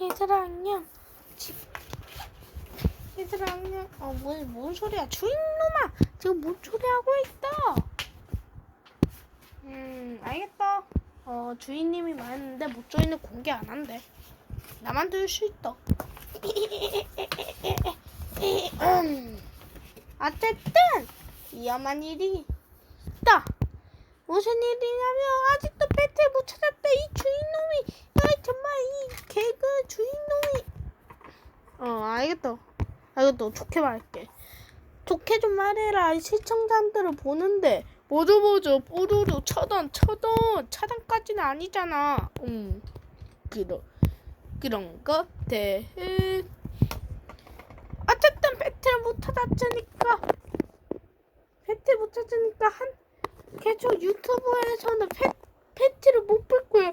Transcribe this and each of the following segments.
얘들아 안녕. 지... 얘들아 안녕. 어, 뭔, 뭔 소리야? 주인놈아! 지금 뭔 소리 하고 있어? 음, 알겠다. 어, 주인님이 말했는데 목조이는 공개 안 한대. 나만 들을 수 있다. 음. 어쨌든 위험한 일이 있다. 무슨 일이냐면 아직도 배틀 못 찾았다. 이 주인놈이, 아이 정말 이 개그 주인놈이. 어, 알겠다. 알겠다. 좋게 말할게. 좋게 좀 말해라. 이 시청자들을 보는데 뭐죠 뭐죠 뽀로로 차단 차단 차단까지는 아니잖아. 음, 그런 그런 것들. 어쨌든 배틀 못 찾았으니까 배틀 못 찾으니까 한 계속 유튜브에서는 패, 패티를 못 볼 거예요.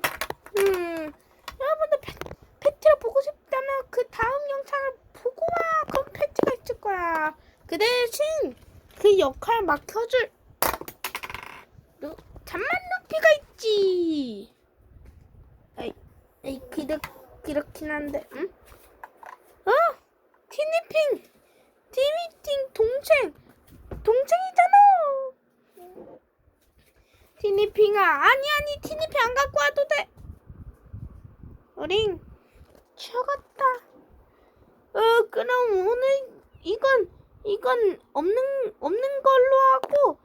음, 여러분들 패, 패티를 보고 싶다면 그 다음 영상을 보고 와. 그럼 패티가 있을 거야. 그 대신 그 역할 맡겨줄 누, 잠만 루피가 있지. 에이, 에이 그렇, 그렇긴 한데, 응? 어? 티니핑! 티니핑 동생! 동생이잖아! 티니핑아 아니 아니 티니핑 안 갖고 와도 돼 어린 죽었다 어 그럼 오늘 이건 이건 없는 없는 걸로 하고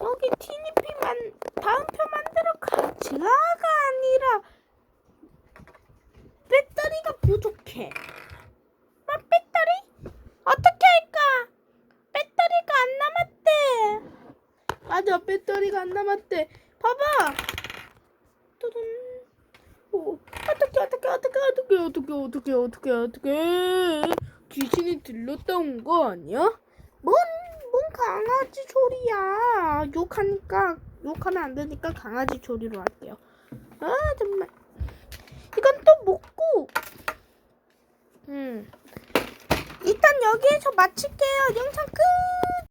여기 티니핑만 다음 편 만들어 가자가 아니라 배터리가 부족해. 뭐 배터리? 어떻게 할까? 배터리가 안 남았대. 맞아 배터리가 안 남았대. 봐봐. 뚜둔. 오 어떻게 어떻게 어떻게 어떻게 어떻게 어떻게 어떻게 어떻게 귀신이 들렸다 온 거 아니야? 뭔, 뭔 강아지 소리야? 욕하니까 욕하면 안 되니까 강아지 소리로 할게요. 아 정말. 이건 또 먹고. 음. 일단 여기에서 마칠게요 영상 끝